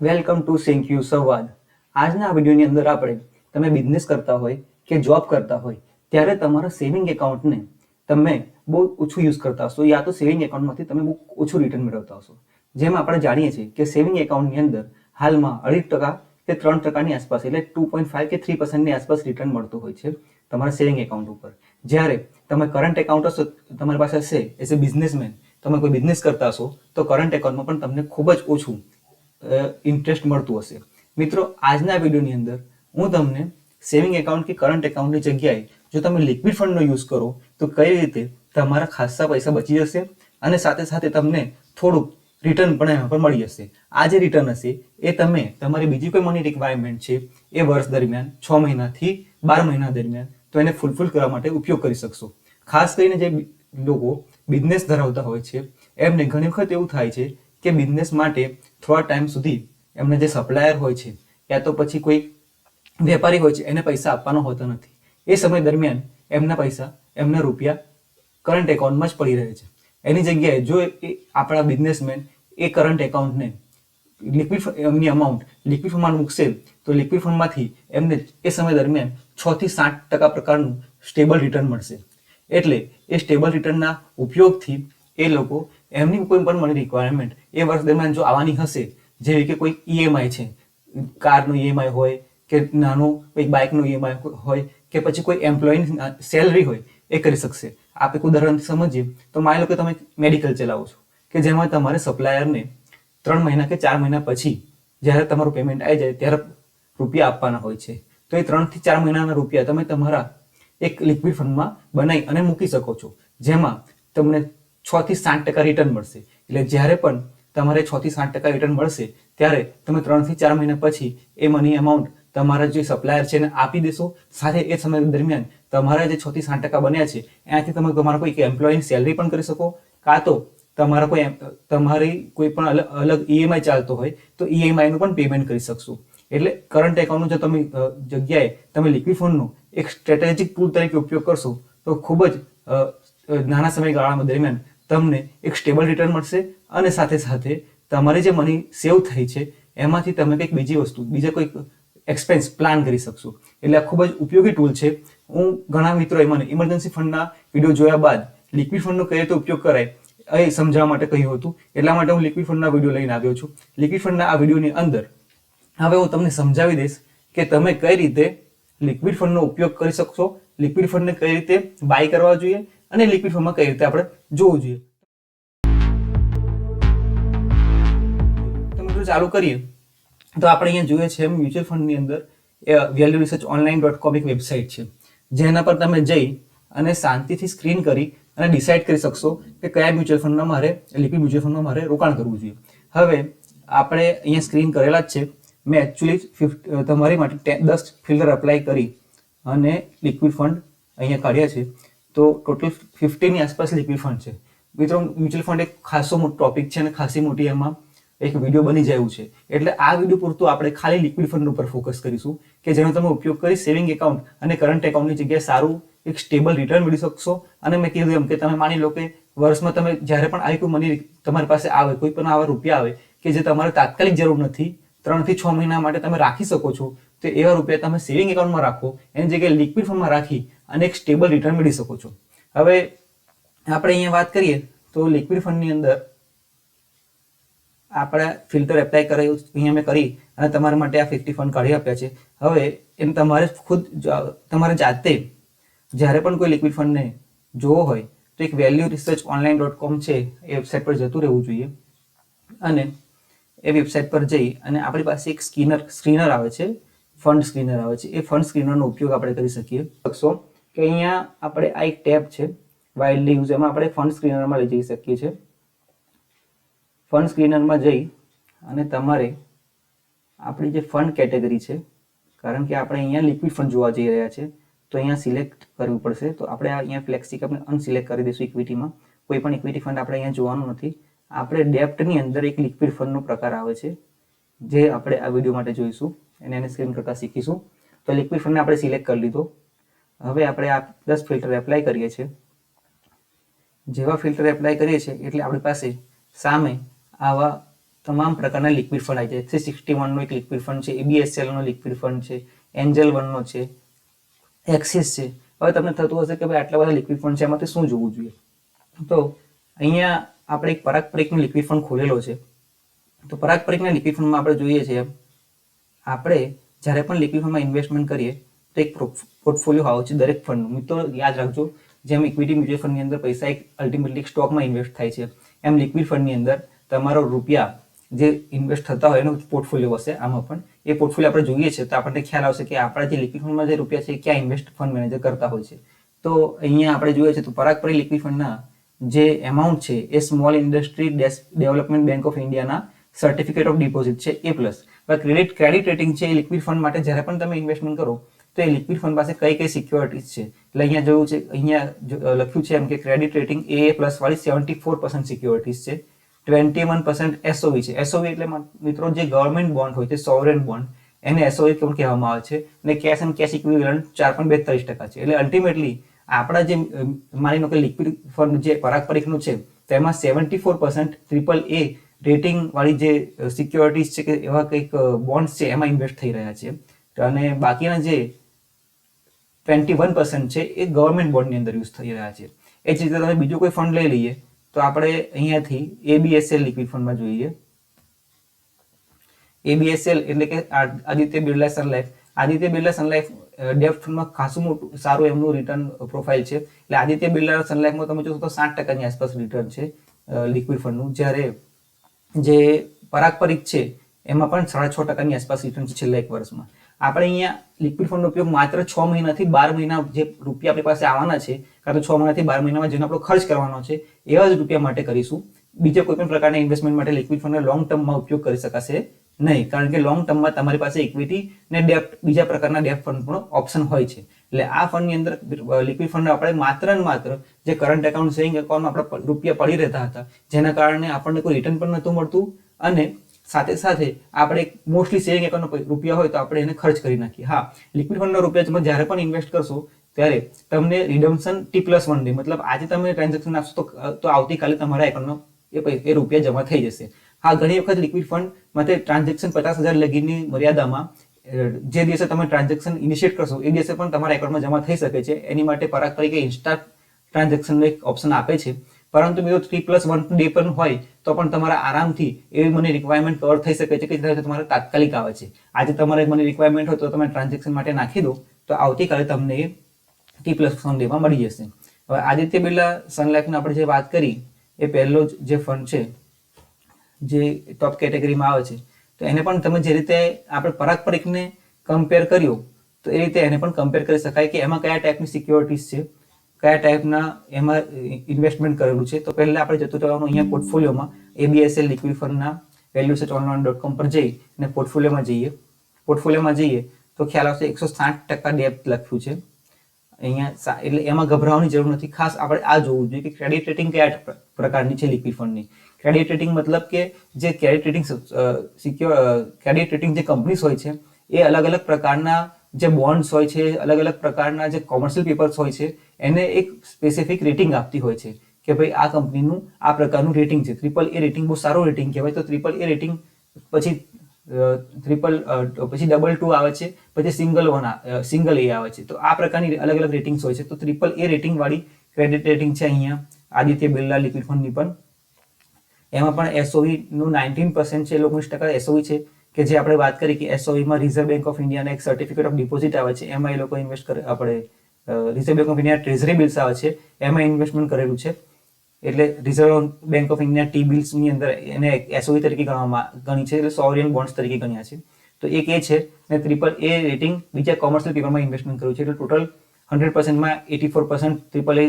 Welcome to sink you સંવાદ. આજના વિડીયોની અંદર આપણે તમે બિઝનેસ કરતા હોય કે જોબ કરતા હોય, ત્યારે તમારા સેવિંગ એકાઉન્ટને તમે બહુ ઓછું યુઝ કરતા હશો યા તો સેવિંગ એકાઉન્ટમાંથી તમે બહુ ઓછું રિટર્ન મેળવતા હશો. જેમ આપણે જાણીએ છીએ કે સેવિંગ એકાઉન્ટની અંદર હાલમાં અઢી ટકા કે ત્રણ ટકાની આસપાસ એટલે ટુ પોઈન્ટ ફાઈવ કે થ્રી પર્સન્ટની આસપાસ રિટર્ન મળતું હોય છે તમારા સેવિંગ એકાઉન્ટ ઉપર. જ્યારે તમે કરંટ એકાઉન્ટ હશો, તમારી પાસે હશે એઝ એ બિઝનેસમેન તમે કોઈ બિઝનેસ કરતા હશો, તો કરંટ એકાઉન્ટમાં પણ તમને ખૂબ જ ઓછું ઇન્ટરેસ્ટ મળતું હશે. મિત્રો, આજના વિડીયોની અંદર હું તમને સેવિંગ એકાઉન્ટ કે કરંટ એકાઉન્ટની જગ્યાએ જો તમે લિક્વિડ ફંડનો યુઝ કરો, તો કઈ રીતે તમારા ખાસા પૈસા બચી જશે અને સાથે સાથે તમને થોડુંક રિટર્ન પણ એમાં પર મળી જશે. આ જે રિટર્ન હશે, એ તમે તમારી બીજી કોઈ મની રિક્વાયરમેન્ટ છે, એ વર્ષ દરમિયાન, છ મહિનાથી બાર મહિના દરમિયાન, તો એને ફૂલફિલ કરવા માટે ઉપયોગ કરી શકશો. ખાસ કરીને જે લોકો બિઝનેસ ધરાવતા હોય છે, એમને ઘણી વખત એવું થાય છે કે બિઝનેસ માટે થોડા ટાઈમ સુધી એમને જે સપ્લાયર હોય છે, યા તો પછી કોઈ વેપારી હોય છે, એને પૈસા આપવાનો હોતો નથી. એ સમય દરમિયાન એમના પૈસા એમના રૂપિયા કરંટ એકાઉન્ટમાં જ પડી રહે છે. એની જગ્યાએ જો એ આપણા બિઝનેસમેન એ કરંટ એકાઉન્ટને લિક્વિડ એમની અમાઉન્ટ લિક્વિડ ફંડમાં મૂકશે, તો લિક્વિડ ફંડમાંથી એમને એ સમય દરમિયાન છ થી સાત ટકા પ્રકારનું સ્ટેબલ રિટર્ન મળશે. એટલે એ સ્ટેબલ રિટર્નના ઉપયોગથી એ લોકો એમની કોઈ પણ મને રિક્વાયરમેન્ટ એ વર્ષ દરમિયાન જો આવવાની હશે, જેવી કે કોઈ ઈએમઆઈ છે, કારનું ઈએમઆઈ હોય કે નાનું કોઈ બાઇકનું ઈએમઆઈ હોય કે પછી કોઈ એમ્પ્લોયની સેલરી હોય, એ કરી શકશે. આપણે એક ઉદાહરણ સમજીએ, તો માની લો કે તમે મેડિકલ ચલાવો છો, કે જેમાં તમારે સપ્લાયરને ત્રણ મહિના કે ચાર મહિના પછી જ્યારે તમારું પેમેન્ટ આવી જાય ત્યારે રૂપિયા આપવાના હોય છે. તો એ ત્રણથી ચાર મહિનાના રૂપિયા તમે તમારા એક લિક્વિડ ફંડમાં બનાવી અને મૂકી શકો છો. જેમાં તમને છ થી સાત ટકા રિટર્ન મળશે. એટલે જ્યારે પણ તમારે છ થી સાત ટકા રિટર્ન મળશે, ત્યારે તમે ત્રણથી ચાર મહિના પછી એ મની અમાઉન્ટ તમારા જે સપ્લાયર છે એને આપી દેશો. સાથે એ સમય દરમિયાન તમારા જે છ થી સાત ટકા બન્યા છે એનાથી તમે તમારા કોઈ એમ્પ્લોયની સેલરી પણ કરી શકો. કાં તો તમારા કોઈ તમારી કોઈ પણ અલગ અલગ ઈએમઆઈ ચાલતો હોય, તો ઈએમઆઈનું પણ પેમેન્ટ કરી શકશો. એટલે કરંટ એકાઉન્ટનું જો તમે જગ્યાએ તમે લિક્વિડ ફંડનો એક સ્ટ્રેટેજિક ટૂલ તરીકે ઉપયોગ કરશો, તો ખૂબ જ નાના સમયગાળામાં દરમિયાન તમને એક સ્ટેબલ રિટર્ન મળશે અને સાથે સાથે તમારી જે મની સેવ થઈ છે, એમાંથી તમે કંઈક બીજી વસ્તુ, બીજા કોઈક એક્સપેન્સ પ્લાન કરી શકશો. એટલે આ ખૂબ જ ઉપયોગી ટૂલ છે. હું ઘણા મિત્રોએ મને ઇમરજન્સી ફંડના વીડિયો જોયા બાદ લિક્વિડ ફંડનો કઈ રીતે ઉપયોગ કરાય, એ સમજાવવા માટે કહ્યું હતું. એટલા માટે હું લિક્વિડ ફંડના વીડિયો લઈને આવ્યો છું. લિક્વિડ ફંડના આ વિડીયોની અંદર હવે હું તમને સમજાવી દઈશ કે તમે કઈ રીતે લિક્વિડ ફંડનો ઉપયોગ કરી શકશો. લિક્વિડ ફંડને કઈ રીતે બાય કરવા જોઈએ. અને લિક્વિડ ફંડમાં કઈ રીતે આપણે જોવું જોઈએ? તો ચાલુ કરીએ. તો આપણે અહીંયા જોઈએ છે મ્યુચ્યુઅલ ફંડની અંદર value research online dot com એક વેબસાઇટ છે. જેના પર તમે જઈ અને શાંતિથી સ્ક્રીન કરી અને ડિસાઇડ કરી શકશો કે કયા મ્યુચ્યુઅલ ફંડમાં મારે લિક્વિડ મ્યુચ્યુઅલ ફંડમાં મારે રોકાણ કરવું જોઈએ. હવે આપણે અહીંયા સ્ક્રીન કરેલા જ છે. મેં એકચ્યુઅલી તમારી માટે દસ ફિલ્ટર અપ્લાય કરી અને લિક્વિડ ફંડ અહીંયા કાઢ્યા છે. તો ટોટલ ફિફ્ટીની આસપાસ લિક્વિડ ફંડ છે. મિત્રો, મ્યુચ્યુઅલ ફંડ એક ખાસો મોટો ટોપિક છે અને ખાસી મોટી એમાં એક વીડિયો બની જાય છે. એટલે આ વીડિયો પૂરતું આપણે ખાલી લિક્વિડ ફંડ ઉપર ફોકસ કરીશું કે જેનો તમે ઉપયોગ કરી સેવિંગ એકાઉન્ટ અને કરંટ એકાઉન્ટની જગ્યાએ સારું એક સ્ટેબલ રિટર્ન મેળવી શકશો. અને મેં કીધું એમ કે તમે માની લો કે વર્ષમાં તમે જ્યારે પણ આવી કોઈ મની તમારી પાસે આવે, કોઈ પણ આવા રૂપિયા આવે કે જે તમારે તાત્કાલિક જરૂર નથી, ત્રણથી છ મહિના માટે તમે રાખી શકો છો, તો એવા રૂપિયા તમે સેવિંગ એકાઉન્ટમાં રાખો. એની જગ્યાએ લિક્વિડ ફંડમાં રાખી અને એક સ્ટેબલ રિટર્ન મેળવી શકો છો. હવે આપણે અહીંયા વાત કરીએ તો લિક્વિડ ફંડની અંદર આપણે ફિલ્ટર એપ્લાય કરાયું અહીંયા મેં કરી અને તમારા માટે આ ફિફ્ટી ફંડ કાઢી આપ્યા છે. હવે એમ તમારે ખુદ તમારે જાતે જ્યારે પણ કોઈ લિક્વિડ ફંડને જોવો હોય તો એક value research online dot com છે, એ વેબસાઇટ પર જતું રહેવું જોઈએ. અને એ વેબસાઇટ પર જઈ અને આપણી પાસે એક સ્કીનર સ્ક્રીનર આવે છે ફંડ સ્ક્રીનર આવે છે. એ ફંડ સ્ક્રીનરનો ઉપયોગ આપણે કરી શકીએ. શકશો કે અહીંયા આપણે આ એક ટેબ છે વાઇલ્ડલી યુઝ એમાં આપણે ફંડ સ્ક્રીનરમાં લઈ જઈ શકીએ છીએ. ફંડ સ્ક્રીનરમાં જઈ અને તમારે આપણી જે ફંડ કેટેગરી છે, કારણ કે આપણે અહીંયા લિક્વિડ ફંડ જોવા જઈ રહ્યા છે, તો અહીંયા સિલેક્ટ કરવું પડશે. તો આપણે અહીંયા ફ્લેક્સી આપણે અનસિલેક્ટ કરી દઈશું ઇક્વિટીમાં કોઈ પણ ઇક્વિટી ફંડ આપણે અહીંયા જોવાનું નથી. આપણે ડેપ્ટની અંદર એક લિક્વિડ ફંડનો પ્રકાર આવે છે, જે આપણે આ વીડિયો માટે જોઈશું અને એને સ્ક્રીન કરતા શીખીશું. તો લિક્વિડ ફંડને આપણે સિલેક્ટ કરી લીધો. હવે આપણે આ દસ ફિલ્ટર એપ્લાય કરીએ છીએ. જેવા ફિલ્ટર એપ્લાય કરીએ છીએ એટલે આપણી પાસે સામે આવા તમામ પ્રકારના લિક્વિડ ફંડ આવી જાય. થ્રી સિક્સટી વનનો એક લિક્વિડ ફંડ છે એબીએસએલનો લિક્વિડ ફંડ છે એન્જલ વનનો છે એક્સિસ છે. હવે તમને થતું હશે કે ભાઈ આટલા બધા લિક્વિડ ફંડ છે, એમાંથી શું જોવું જોઈએ? તો અહીંયા આપણે એક પરાગ પરીકનો લિક્વિડ ફંડ ખોલેલો છે. તો પરાગ પરીકના લિક્વિડ ફંડમાં આપણે જોઈએ છીએ આપણે જ્યારે પણ લિક્વિડ ફંડમાં ઇન્વેસ્ટમેન્ટ કરીએ તો એક પોર્ટફોલિયો આવે છે દરેક ફંડનું મિત્રો યાદ રાખજો, જેમ ઇક્વિટી મ્યુચ્યુઅલ ફંડની અંદર પૈસા એક અલ્ટિમેટલી સ્ટોકમાં ઇન્વેસ્ટ થાય છે. એમ લિક્વિડ ફંડની અંદર તમારો રૂપિયા જે ઇન્વેસ્ટ થતા હોય એનો પોર્ટફોલિયો હશે આમાં પણ. એ પોર્ટફોલિયો આપણે જોઈએ છે તો આપણને ખ્યાલ આવશે કે આપણા જે લિક્વિડ ફંડમાં જે રૂપિયા છે ક્યાં ઇન્વેસ્ટ ફંડ મેનેજર કરતા હોય છે. તો અહીંયા આપણે જોઈએ છે તો પરાગપરી લિક્વિડ ફંડના જે એમાઉન્ટ છે એ small industry development bank of ઇન્ડિયાના સર્ટિફિકેટ ઓફ ડિપોઝિટ છે A plus credit credit rating છે એ લિક્વિડ ફંડ માટે જ્યારે પણ તમે ઇન્વેસ્ટમેન્ટ કરો તો એ લિક્વિડ ફંડ પાસે કઈ કઈ સિક્યોરિટીઝ છે? એટલે અહીંયા જોયું છે, અહીંયા લખ્યું છે એમ કે ક્રેડિટ રેટિંગ એ પ્લસ વાળી સેવન્ટી ફોર પર્સન્ટ સિક્યોરિટીઝ છે ટ્વેન્ટી વન પર્સન્ટ એસઓવી છે. એસઓવી એટલે મિત્રો જે ગવર્મેન્ટ બોન્ડ હોય છે સોવરેન બોન્ડ એને એસઓવી કેમ કહેવામાં આવે છે? અને કેશ એન્ડ કેશ ઇક્વિવેલન્ટ ચાર પોઈન્ટ બેતાલીસ ટકા છે. એટલે અલ્ટિમેટલી આપણા જે માની લો કે લિક્વિડ ફંડ જે પરાગ પરીખનું છે, તેમાં seventy four percent triple A rating વાળી જે સિક્યોરિટીઝ છે કે એવા કંઈક બોન્ડ્સ છે, એમાં ઇન્વેસ્ટ થઈ રહ્યા છે. અને બાકીના જે ટ્વેન્ટી વન પર્સન્ટ છે એ ગવર્મેન્ટ બોન્ડની અંદર યુઝ થઈ રહ્યા છે. એ જ રીતે તમે બીજું કોઈ ફંડ લઈ લઈએ, તો આપણે અહીંયાથી એબીએસએલ લિક્વિડ ફંડમાં જોઈએ. એબીએસએલ એટલે કે Aditya Birla Sun Life Aditya Birla Sun Life ડેપ્ટ ફંડમાં ખાસું મોટું, સારું એમનું રિટર્ન પ્રોફાઇલ છે. એટલે આદિત્ય બિરલા સનલાઇફમાં તમે જોશો તો સાત ટકાની આસપાસ રિટર્ન છે લિક્વિડ ફંડનું જ્યારે જે પરાગપરિક છે, એમાં પણ સાડા છ ટકાની આસપાસ રિટર્ન છે છેલ્લા એક વર્ષમાં. આપણે અહીંયા લિક્વિડ ફંડનો ઉપયોગ માત્ર છ મહિનાથી બાર મહિના જે રૂપિયા આપણી પાસે આવવાના છે, કાં તો છ મહિનાથી બાર મહિનામાં જેનો આપણો ખર્ચ કરવાનો છે, એવા જ રૂપિયા માટે કરીશું. બીજા કોઈ પણ પ્રકારના ઇન્વેસ્ટમેન્ટ માટે લિક્વિડ ફંડનો લોંગ ટર્મમાં ઉપયોગ કરી શકાશે નહીં, કારણ કે લોંગ ટર્મમાં તમારી પાસે ઇક્વિટી ને ડેપ્ટ બીજા પ્રકારના ડેપ્ટ ફંડ પણ ઓપ્શન હોય છે. એટલે આ ફંડની અંદર લિક્વિડ ફંડ આપણે માત્ર ને માત્ર જે કરંટ એકાઉન્ટ સેવિંગ એકાઉન્ટમાં આપણા રૂપિયા પડી રહેતા હતા, જેના કારણે આપણને કોઈ રિટર્ન પણ નહોતું મળતું અને સાથે સાથે આપણે મોસ્ટલી સેવિંગ એકાઉન્ટનો રૂપિયા હોય તો આપણે એને ખર્ચ કરી નાખીએ. હા લિક્વિડ ફંડના રૂપિયા તમે જ્યારે પણ ઇન્વેસ્ટ કરશો, ત્યારે તમને redemption T plus one day મતલબ આજે તમે ટ્રાન્ઝેક્શન આપશો તો તો આવતીકાલે તમારા એકાઉન્ટમાં એ એ રૂપિયા જમા થઈ જશે. હા, ઘણી વખત લિક્વિડ ફંડ માટે ટ્રાન્ઝેક્શન પચાસ હજાર લગીની મર્યાદામાં જે દિવસે તમે ટ્રાન્ઝેક્શન ઇનિશિયેટ કરશો, એ દિવસે પણ તમારા એકાઉન્ટમાં જમા થઈ શકે છે. એની માટે પરાગ તરીકે ઇન્સ્ટા ટ્રાન્ઝેક્શનનો એક ઓપ્શન આપે છે. પરંતુ મિત્રો થ્રી પ્લસ વન ડે પણ હોય તો પણ તમારા આરામથી એવી મને રિક્વાયરમેન્ટ કવર થઈ શકે છે કે તમારે તાત્કાલિક આવે છે. આજે તમારે મને રિક્વાયરમેન્ટ હોય તો તમે ટ્રાન્ઝેક્શન માટે નાખી દો, તો આવતીકાલે તમને એ ટી પ્લસ વન ડેમાં મળી જશે. હવે આદિત્ય બિરલા સનલાઇફની આપણે જે વાત કરી, એ પહેલો જ જે ફંડ છે, જે ટોપ કેટેગરીમાં આવે છે, તો એને પણ તમે જે રીતે આપણે પરાગ પરીખને કમ્પેર કર્યો, તો એ રીતે એને પણ કમ્પેર કરી શકાય કે એમાં કયા ટાઈપની સિક્યોરિટીઝ છે. કયા ટાઈપના એમાં ઇન્વેસ્ટમેન્ટ કરેલું છે? તો પહેલા આપણે જતું રહેવાનું અહીંયા પોર્ટફોલિયોમાં ABSL liquid ફંડના value set online dot com પર જઈ અને પોર્ટફોલિયોમાં જઈએ. પોર્ટફોલિયોમાં જઈએ તો ખ્યાલ આવશે એકસો સાઠ ટકા ડેપ્થ લખ્યું છે. અહીંયા એટલે એમાં ગભરાવાની જરૂર નથી. ખાસ આપણે આ જોવું જોઈએ કે ક્રેડિટ રેટિંગ કયા પ્રકારની છે લિક્વિડ ફંડની ક્રેડિટ રેટિંગ મતલબ કે જે credit rating secure credit rating જે કંપનીઝ હોય છે, એ અલગ અલગ પ્રકારના જે બોન્ડ્સ હોય છે અલગ અલગ પ્રકારના જે કોમર્શિયલ પેપર્સ હોય છે, એને એક સ્પેસિફિક રેટિંગ આપતી હોય છે કે ભાઈ આ કંપનીનું આ પ્રકારનું રેટિંગ છે. ટ્રિપલ એ રેટિંગ બહુ સારું રેટિંગ કહેવાય. તો ટ્રિપલ એ રેટિંગ પછી ટ્રિપલ પછી ડબલ ટુ આવે છે, પછી સિંગલ વન સિંગલ એ આવે છે. તો આ પ્રકારની અલગ અલગ રેટિંગ્સ હોય છે. તો ટ્રિપલ એ રેટિંગવાળી ક્રેડિટ રેટિંગ છે અહીંયા, આદિત્ય બિરલા લિક્વિડ ફંડની પણ. એમાં પણ એસઓવીનું નાઇન્ટીન પર્સન્ટ છે એ લોકોની ટકા એસઓવી છે. કે જે આપણે વાત કરી કે એસઓઈમાં રિઝર્વ બેંક ઓફ ઇન્ડિયાના એક સર્ટિફિકેટ ઓફ ડિપોઝિટ આવે છે, એમાં એ લોકો ઇન્વેસ્ટ કરે, આપણે Reserve Bank of India treasury bills આવે છે, એમાં ઇન્વેસ્ટમેન્ટ કરેલું છે. એટલે Reserve Bank of India T બિલ્સની અંદર એને એસઓઈ તરીકે ગણવામાં ગણી છે, એટલે સોવરિયન બોન્ડ્સ તરીકે ગણ્યા છે. તો એક એ છે અને ટ્રિપલ એ રેટિંગ બીજા કોમર્શિયલ પેપરમાં ઇન્વેસ્ટમેન્ટ કર્યું છે, એટલે total hundred પર્સન્ટમાં eighty four percent triple A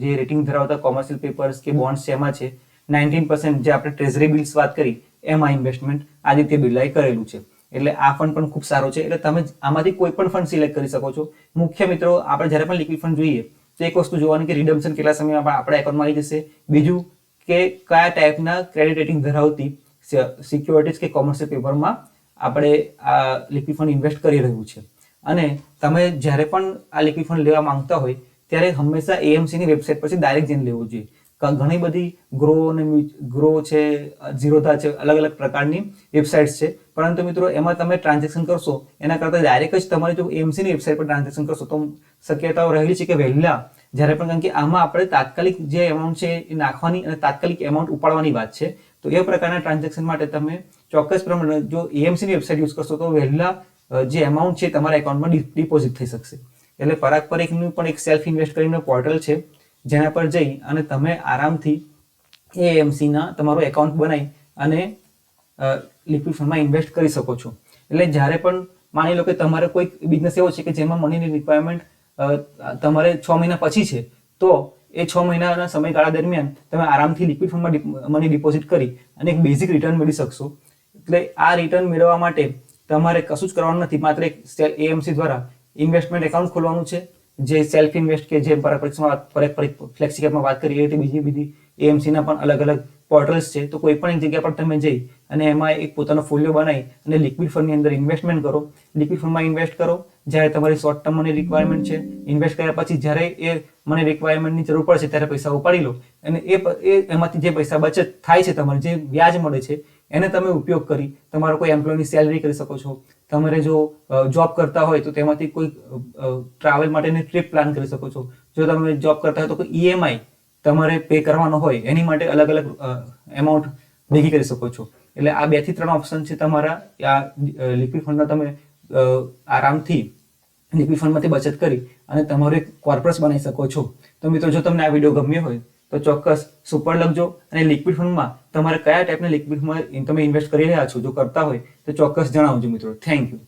જે રેટિંગ ધરાવતા કોમર્શિયલ પેપર્સ કે બોન્ડ્સ છે એમાં છે. નાઇન્ટીન પર્સન્ટ જે આપણે ટ્રેઝરી બિલ્સ વાત કરી એમાં ઇન્વેસ્ટમેન્ટ આદિત્ય બિરલાએ કરેલું છે. એટલે આ ફંડ પણ ખૂબ સારો છે. એટલે તમે આમાંથી કોઈ પણ ફંડ સિલેક્ટ કરી શકો છો. મુખ્ય મિત્રો, આપણે જ્યારે પણ લિક્વિડ ફંડ જોઈએ, તો એક વસ્તુ જોવાની કે રિડમ્શન કેટલા સમયમાં આપણા એકાઉન્ટમાં આવી જશે. બીજું કે કયા ટાઈપના ક્રેડિટ રેટિંગ ધરાવતી સિક્યોરિટીઝ કે કોમર્શિયલ પેપરમાં આપણે આ લિક્વિડ ફંડ ઇન્વેસ્ટ કરી રહ્યું છે. અને તમે જ્યારે પણ આ લિક્વિડ ફંડ લેવા માંગતા હોય, ત્યારે હંમેશા એએમસીની વેબસાઇટ પરથી ડાયરેક્ટ જઈને લેવું જોઈએ. ઘણી બધી ગ્રો અને ગ્રો છે ઝીરોધા છે અલગ અલગ પ્રકારની વેબસાઇટ્સ છે. પરંતુ મિત્રો, એમાં તમે ટ્રાન્ઝેક્શન કરશો, એના કરતાં ડાયરેક્ટ જ તમારી જો એમસીની વેબસાઇટ પર ટ્રાન્ઝેક્શન કરશો, તો શક્યતાઓ રહેલી છે કે વહેલા. જ્યારે પણ કારણ કે આમાં આપણે તાત્કાલિક જે એમાઉન્ટ છે એ નાખવાની અને તાત્કાલિક એમાઉન્ટ ઉપાડવાની વાત છે, તો એ પ્રકારના ટ્રાન્ઝેક્શન માટે તમે ચોક્કસ પ્રમાણે જો એએમસીની વેબસાઇટ યુઝ કરશો, તો વહેલા જે એમાઉન્ટ છે તમારા એકાઉન્ટમાં ડિપોઝિટ થઈ શકશે. એટલે પરાગ પરેખનું પણ એક સેલ્ફ ઇન્વેસ્ટ કરીને પોર્ટલ છે. જેના પર જઈ અને તમે આરામથી એએમસીના તમારું એકાઉન્ટ બનાવી અને લિક્વિડ ઇન્વેસ્ટ કરી શકો છો. એટલે જ્યારે પણ માની લો કે તમારે કોઈ બિઝનેસ એવો છે કે જેમાં મનીની રિક્વાયરમેન્ટ તમારે છ મહિના પછી છે, તો એ છ મહિનાના સમયગાળા દરમિયાન તમે આરામથી લિક્વિડ ફંડમાં મની ડિપોઝિટ કરી અને એક બેઝિક રિટર્ન મેળવી શકશો. એટલે આ રિટર્ન મેળવવા માટે તમારે કશું જ કરવાનું નથી, માત્ર એક એએમસી દ્વારા ઇન્વેસ્ટમેન્ટ એકાઉન્ટ ખોલવાનું છે. જે સેલ્ફ ઇન્વેસ્ટ કે જે ફ્લેક્સી કેપમાં વાત કરી એ રીતે બીજી બધી એએમસીના પણ અલગ અલગ પોર્ટલ્સ છે. તો કોઈ પણ એક જગ્યા પર તમે જઈ અને એમાં એક પોતાનો ફોલિયો બનાવી અને લિક્વિડ ફંડની અંદર ઇન્વેસ્ટમેન્ટ કરો. લિક્વિડ ફંડમાં ઇન્વેસ્ટ કરો. જ્યારે તમારી શોર્ટ ટર્મ મની રિક્વાયરમેન્ટ છે ઇન્વેસ્ટ કર્યા પછી જ્યારે એ મને રિક્વાયરમેન્ટની જરૂર પડશે ત્યારે પૈસા ઉપાડી લો. અને એ એમાંથી જે પૈસા બચત થાય છે, તમારે જે વ્યાજ મળે છે એને તમે ઉપયોગ કરી તમારો કોઈ એમ્પ્લોયની સેલરી કરી શકો છો. તમારે જો જોબ કરતા હોય તો તેમાંથી કોઈ ટ્રાવેલ માટેની ટ્રીપ પ્લાન કરી શકો છો. જો તમે જોબ કરતા હોય તો કોઈ ઈએમઆઈ તમારે પે કરવાનો હોય, એની માટે અલગ અલગ એમાઉન્ટ ભેગી કરી શકો છો. એટલે આ બેથી ત્રણ ઓપ્શન છે તમારા. આ લિક્વિડ ફંડના તમે આરામથી લિક્વિડ ફંડમાંથી બચત કરી અને તમારું એક કોર્પસ બનાવી શકો છો. તો મિત્રો, જો તમને આ વીડિયો ગમ્યો હોય તો ચોક્કસ સુપર લખજો અને લિક્વિડ ફંડમાં તમારે કયા ટાઈપના લિક્વિડ ફંડમાં તમે ઇન્વેસ્ટ કરી રહ્યા છો, જો કરતા હોય તો ચોક્કસ જણાવજો મિત્રો. Thank you